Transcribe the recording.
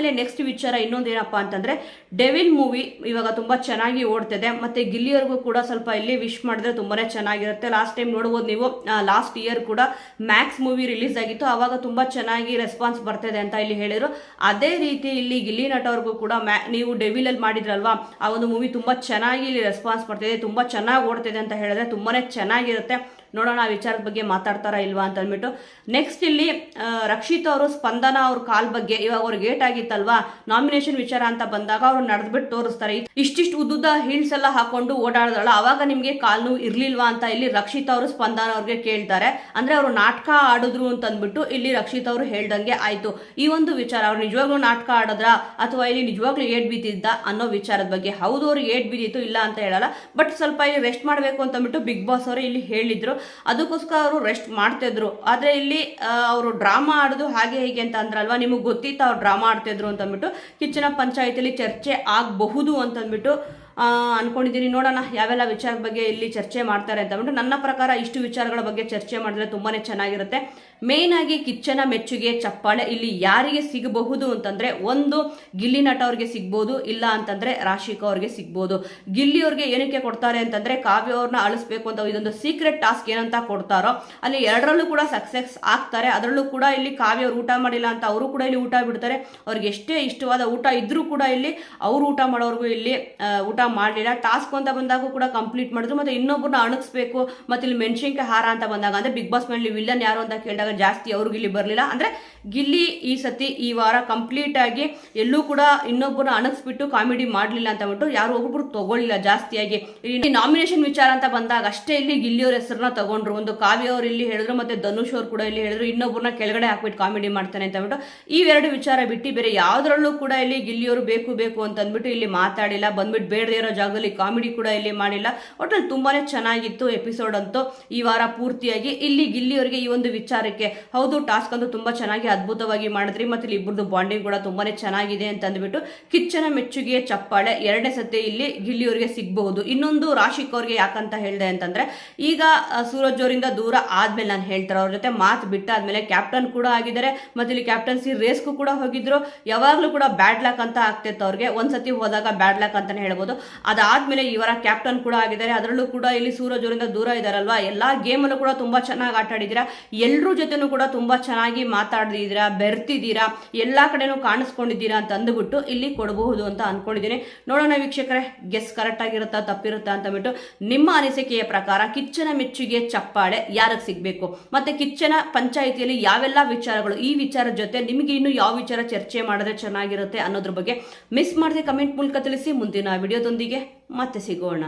ಆದ್ಮೇಲೆ ನೆಕ್ಸ್ಟ್ ವಿಚಾರ ಇನ್ನೊಂದು ಏನಪ್ಪ ಅಂತಂದ್ರೆ ಡೆವಿಲ್ ಮೂವಿ ಇವಾಗ ತುಂಬಾ ಚೆನ್ನಾಗಿ ಓಡ್ತಿದೆ, ಮತ್ತೆ ಗಿಲ್ಲಿಯವ್ರಿಗೂ ಕೂಡ ಸ್ವಲ್ಪ ಇಲ್ಲಿ ವಿಶ್ ಮಾಡಿದ್ರೆ ತುಂಬಾನೇ ಚೆನ್ನಾಗಿರುತ್ತೆ. ಲಾಸ್ಟ್ ಟೈಮ್ ನೋಡ್ಬೋದು ನೀವು ಲಾಸ್ಟ್ ಇಯರ್ ಕೂಡ ಮ್ಯಾಕ್ಸ್ ಮೂವಿ ರಿಲೀಸ್ ಆಗಿತ್ತು, ಅವಾಗ ತುಂಬಾ ಚೆನ್ನಾಗಿ ರೆಸ್ಪಾನ್ಸ್ ಬರ್ತಿದೆ ಅಂತ ಇಲ್ಲಿ ಹೇಳಿದ್ರು. ಅದೇ ರೀತಿ ಇಲ್ಲಿ ಗಿಲ್ಲಿ ನಟ ಕೂಡ ನೀವು ಡೆವಿಲ್ ಅಲ್ಲಿ ಮಾಡಿದ್ರಲ್ವಾ, ಆ ಒಂದು ಮೂವಿ ತುಂಬಾ ಚೆನ್ನಾಗಿ ಇಲ್ಲಿ ರೆಸ್ಪಾನ್ಸ್ ಬರ್ತಿದೆ, ತುಂಬಾ ಚೆನ್ನಾಗಿ ಓಡ್ತಿದೆ ಅಂತ ಹೇಳಿದ್ರೆ ತುಂಬಾನೇ ಚೆನ್ನಾಗಿರುತ್ತೆ. ನೋಡೋಣ ಆ ವಿಚಾರದ ಬಗ್ಗೆ ಮಾತಾಡ್ತಾರಾ ಇಲ್ವಾ ಅಂತ ಅಂದ್ಬಿಟ್ಟು ನೆಕ್ಸ್ಟ್ ಇಲ್ಲಿ ರಕ್ಷಿತ್ ಅವರು, ಸ್ಪಂದನ ಅವ್ರ ಕಾಲ್ ಬಗ್ಗೆ, ಇವಾಗ ಅವ್ರಿಗೆ ಏಟ್ ಆಗಿತ್ತಲ್ವಾ? ನಾಮಿನೇಷನ್ ವಿಚಾರ ಅಂತ ಬಂದಾಗ ಅವ್ರು ನಡೆದ್ಬಿಟ್ಟು ತೋರಿಸ್ತಾರೆ. ಇಷ್ಟಿಷ್ಟು ಉದ್ದುದ ಹೀಲ್ಸ್ ಎಲ್ಲ ಹಾಕೊಂಡು ಓಡಾಡಿದಳ ಅವಾಗ ನಿಮ್ಗೆ ಕಾಲ್ ನೋವು ಇರ್ಲಿಲ್ವಾ ಅಂತ ಇಲ್ಲಿ ರಕ್ಷಿತ್ ಅವರು, ಸ್ಪಂದನ ಅವ್ರಿಗೆ ಕೇಳ್ತಾರೆ. ಅಂದ್ರೆ ಅವರು ನಾಟಕ ಆಡಿದ್ರು ಅಂತ ಅಂದ್ಬಿಟ್ಟು ಇಲ್ಲಿ ರಕ್ಷಿತ್ ಅವರು ಹೇಳ್ದಂಗೆ ಆಯ್ತು. ಈ ಒಂದು ವಿಚಾರ, ಅವ್ರು ನಿಜವಾಗ್ಲೂ ನಾಟಕ ಆಡಿದ್ರ ಅಥವಾ ಇಲ್ಲಿ ನಿಜವಾಗ್ಲೂ ಏಟ್ ಬಿದ್ದಿದ್ದ ಅನ್ನೋ ವಿಚಾರದ ಬಗ್ಗೆ. ಹೌದು, ಅವ್ರಿಗೆ ಏಟ್ ಬಿದ್ದಿತ್ತು ಇಲ್ಲ ಅಂತ ಹೇಳಲ್ಲ. ಬಟ್ ಸ್ವಲ್ಪ ಇಲ್ಲಿ ರೆಸ್ಟ್ ಮಾಡಬೇಕು ಅಂತ ಅಂದ್ಬಿಟ್ಟು ಬಿಗ್ ಬಾಸ್ ಅವರು ಇಲ್ಲಿ ಹೇಳಿದ್ರು. ಅದಕ್ಕೋಸ್ಕರ ಅವರು ರೆಸ್ಟ್ ಮಾಡ್ತಿದ್ರು ಆದರೆ ಇಲ್ಲಿ ಅವರು ಡ್ರಾಮಾ ಆಡೋದು ಹಾಗೆ ಹೀಗೆ ಅಂತ ಅಂದ್ರಲ್ವಾ? ನಿಮಗೆ ಗೊತ್ತಿತ್ತು ಅವ್ರು ಡ್ರಾಮಾ ಆಡ್ತಿದ್ರು ಅಂತಂದ್ಬಿಟ್ಟು? ಕಿಚ್ಚನ ಪಂಚಾಯತಿಲಿ ಚರ್ಚೆ ಆಗಬಹುದು ಅಂತ ಅನ್ಕೊಂಡಿದ್ದೀನಿ. ನೋಡೋಣ ಯಾವೆಲ್ಲ ವಿಚಾರದ ಬಗ್ಗೆ ಇಲ್ಲಿ ಚರ್ಚೆ ಮಾಡ್ತಾರೆ ಅಂತ ಅಂದ್ಬಿಟ್ಟು ನನ್ನ ಪ್ರಕಾರ ಇಷ್ಟು ವಿಚಾರಗಳ ಬಗ್ಗೆ ಚರ್ಚೆ ಮಾಡಿದ್ರೆ ತುಂಬಾನೇ ಚೆನ್ನಾಗಿರುತ್ತೆ. ಮೇನ್ ಆಗಿ ಕಿಚ್ಚನ ಮೆಚ್ಚುಗೆ, ಚಪ್ಪಾಳೆ ಇಲ್ಲಿ ಯಾರಿಗೆ ಸಿಗಬಹುದು ಅಂತಂದ್ರೆ ಒಂದು, ಗಿಲ್ಲಿ ನಟ ಅವ್ರಿಗೆ ಸಿಗ್ಬೋದು, ಇಲ್ಲ ಅಂತಂದ್ರೆ ರಾಶಿಕ ಅವ್ರಿಗೆ ಸಿಗ್ಬೋದು. ಗಿಲ್ಲಿ ಅವ್ರಿಗೆ ಏನಕ್ಕೆ ಕೊಡ್ತಾರೆ ಅಂತಂದ್ರೆ ಕಾವ್ಯ ಅವ್ರನ್ನ ಅಳಿಸ್ಬೇಕು ಅಂತ ಇದೊಂದು ಸೀಕ್ರೆಟ್ ಟಾಸ್ಕ್ ಏನಂತ ಕೊಡ್ತಾರೋ, ಅಲ್ಲಿ ಎರಡರಲ್ಲೂ ಕೂಡ ಸಕ್ಸಸ್ ಆಗ್ತಾರೆ. ಅದರಲ್ಲೂ ಕೂಡ ಇಲ್ಲಿ ಕಾವ್ಯ ಅವ್ರು ಊಟ ಮಾಡಿಲ್ಲ ಅಂತ ಅವರು ಕೂಡ ಇಲ್ಲಿ ಊಟ ಬಿಡ್ತಾರೆ. ಅವ್ರಿಗೆ ಎಷ್ಟೇ ಇಷ್ಟವಾದ ಊಟ ಇದ್ರೂ ಕೂಡ ಇಲ್ಲಿ ಅವರು ಊಟ ಮಾಡೋರ್ಗು ಇಲ್ಲಿ ಊಟ ಮಾಡಲಿಲ್ಲ. ಟಾಸ್ಕ್ ಅಂತ ಬಂದಾಗ ಕೂಡ ಕಂಪ್ಲೀಟ್ ಮಾಡಿದ್ರು. ಮತ್ತೆ ಇನ್ನೊಬ್ಬರನ್ನ ಅಣಗಿಸ್ಬೇಕು, ಮತ್ತೆ ಇಲ್ಲಿ ಮೆಣಸಿನ್ಕಾಯಿ ಹಾರ ಅಂತ ಬಂದಾಗ, ಅಂದ್ರೆ ಬಿಗ್ ಬಾಸ್ ಮೇಲೆ ವಿಲ್ಲನ್ ಯಾರು ಅಂತ ಕೇಳಿದಾಗ ಜಾಸ್ತಿ ಅವ್ರಿಗೆ ಇಲ್ಲಿ ಬರಲಿಲ್ಲ. ಅಂದ್ರೆ ಗಿಲ್ಲಿ ಈ ಸತಿ ಈ ವಾರ ಕಂಪ್ಲೀಟ್ ಆಗಿ ಎಲ್ಲೂ ಕೂಡ ಇನ್ನೊಬ್ಬರನ್ನ ಅಣಗಿಸ್ಬಿಟ್ಟು ಕಾಮಿಡಿ ಮಾಡಲಿಲ್ಲ ಅಂತ ಬಿಟ್ಟು ಯಾರು ಒಬ್ಬೊಬ್ರು ತಗೊಳ್ಳಿಲ್ಲ ಜಾಸ್ತಿಯಾಗಿ. ಇಲ್ಲಿ ನಾಮಿನೇಷನ್ ವಿಚಾರ ಅಂತ ಬಂದಾಗ ಅಷ್ಟೇ ಇಲ್ಲಿ ಗಿಲ್ಲಿಯವ್ರ ಹೆಸರನ್ನ ತಗೊಂಡ್ರು. ಒಂದು ಕಾವ್ಯ ಅವ್ರು ಇಲ್ಲಿ ಹೇಳಿದ್ರು, ಮತ್ತೆ ಧನುಷ್ ಅವ್ರು ಕೂಡ ಇಲ್ಲಿ ಹೇಳಿದ್ರು ಇನ್ನೊಬ್ಬರನ್ನ ಕೆಳಗಡೆ ಹಾಕ್ಬಿಟ್ಟು ಕಾಮಿಡಿ ಮಾಡ್ತಾನೆ ಅಂತ ಅಂದ್ಬಿಟ್ಟು ಇವೆರಡು ವಿಚಾರ ಬಿಟ್ಟು ಬೇರೆ ಯಾವ್ದ್ರಲ್ಲೂ ಕೂಡ ಇಲ್ಲಿ ಗಿಲ್ಲಿಯವರು ಬೇಕು ಬೇಕು ಅಂತ ಅಂದ್ಬಿಟ್ಟು ಇಲ್ಲಿ ಮಾತಾಡಿಲ್ಲ. ಬಂದ್ಬಿಟ್ಟು ಬೇಡದೇ ಇರೋ ಜಾಗದಲ್ಲಿ ಕಾಮಿಡಿ ಕೂಡ ಇಲ್ಲಿ ಮಾಡಿಲ್ಲ. ಒಟ್ಟಲ್ಲಿ ತುಂಬಾನೇ ಚೆನ್ನಾಗಿತ್ತು ಎಪಿಸೋಡ್ ಅಂತೂ ಈ ವಾರ ಪೂರ್ತಿಯಾಗಿ. ಇಲ್ಲಿ ಗಿಲ್ಲಿಯವರಿಗೆ ಈ ಒಂದು ವಿಚಾರಕ್ಕೆ ಹೌದು ಟಾಸ್ಕ್ ಅಂತೂ ತುಂಬಾ ಚೆನ್ನಾಗಿ ಅದ್ಭುತವಾಗಿ ಮಾಡಿದ್ರಿ. ಮತ್ತೆ ಇಲ್ಲಿ ಇಬ್ಬರದು ಬಾಂಡಿಂಗ್ ಕೂಡ ತುಂಬಾನೇ ಚೆನ್ನಾಗಿದೆ ಅಂತ ಅಂದ್ಬಿಟ್ಟು ಕಿಚ್ಚನ ಮೆಚ್ಚುಗೆಯ ಚಪ್ಪಾಳೆ ಎರಡನೇ ಸತಿ ಇಲ್ಲಿ ಗಿಲ್ಲಿಯವರಿಗೆ ಸಿಗಬಹುದು. ಇನ್ನೊಂದು ರಾಶಿಕ್ ಅವ್ರಿಗೆ ಯಾಕಂತ ಹೇಳಿದೆ ಅಂತಂದ್ರೆ, ಈಗ ಸೂರಜ್ ಅವರಿಂದ ದೂರ ಆದ್ಮೇಲೆ ನಾನು ಹೇಳ್ತಾರೆ ಅವ್ರ ಜೊತೆ ಮಾತು ಬಿಟ್ಟಾದ್ಮೇಲೆ ಕ್ಯಾಪ್ಟನ್ ಕೂಡ ಆಗಿದ್ದಾರೆ. ಮತ್ತೆ ಇಲ್ಲಿ ಕ್ಯಾಪ್ಟನ್ಸಿ ರೇಸ್ಗೂ ಕೂಡ ಹೋಗಿದ್ರು. ಯಾವಾಗಲೂ ಕೂಡ ಬ್ಯಾಡ್ ಲಕ್ ಅಂತ ಆಗ್ತಿತ್ತು ಅವ್ರಿಗೆ. ಒಂದ್ಸತಿ ಹೋದಾಗ ಬ್ಯಾಡ್ ಲಕ್ ಅಂತಾನೆ ಹೇಳ್ಬೋದು. ಅದಾದ್ಮೇಲೆ ಇವರ ಕ್ಯಾಪ್ಟನ್ ಕೂಡ ಆಗಿದ್ದಾರೆ. ಅದರಲ್ಲೂ ಕೂಡ ಇಲ್ಲಿ ಸೂರಜ್ ಅವರಿಂದ ದೂರ ಇದಾರಲ್ವಾ? ಎಲ್ಲಾ ಗೇಮಲ್ಲೂ ಕೂಡ ತುಂಬಾ ಚೆನ್ನಾಗಿ ಆಟ ಎಲ್ಲರೂ ಜೊತೆನೂ ಕೂಡ ತುಂಬಾ ಚೆನ್ನಾಗಿ ಮಾತಾಡಿದ್ದೀರಾ ಬೆರ್ತಿದ್ದೀರಾ, ಎಲ್ಲಾ ಕಡೆನೂ ಕಾಣಿಸ್ಕೊಂಡಿದ್ದೀರಾ ಅಂತ ಅಂದ್ಬಿಟ್ಟು ಇಲ್ಲಿ ಕೊಡಬಹುದು ಅಂತ ಅನ್ಕೊಂಡಿದ್ದೀನಿ. ನೋಡೋಣ ವೀಕ್ಷಕರೇ ಗೆಸ್ ಕರೆಕ್ಟ್ ಆಗಿರುತ್ತಾ, ತಪ್ಪಿರುತ್ತಾ ಅಂತ ಬಿಟ್ಟು ನಿಮ್ಮ ಅನಿಸಿಕೆಯ ಪ್ರಕಾರ ಕಿಚ್ಚನ ಮೆಚ್ಚುಗೆ ಚಪ್ಪಾಳೆ ಯಾರಿಗೆ ಸಿಗಬೇಕು? ಮತ್ತೆ ಕಿಚ್ಚನ ಪಂಚಾಯಿತಿಯಲ್ಲಿ ಯಾವೆಲ್ಲ ವಿಚಾರಗಳು? ಈ ವಿಚಾರದ ಜೊತೆ ನಿಮಗೆ ಇನ್ನು ಯಾವ ವಿಚಾರ ಚರ್ಚೆ ಮಾಡಿದ್ರೆ ಚೆನ್ನಾಗಿರುತ್ತೆ ಅನ್ನೋದ್ರ ಬಗ್ಗೆ ಮಿಸ್ ಮಾಡದೆ ಕಮೆಂಟ್ ಮೂಲಕ ತಿಳಿಸಿ. ಮುಂದಿನ ವಿಡಿಯೋದೊಂದಿಗೆ ಮತ್ತೆ ಸಿಗೋಣ.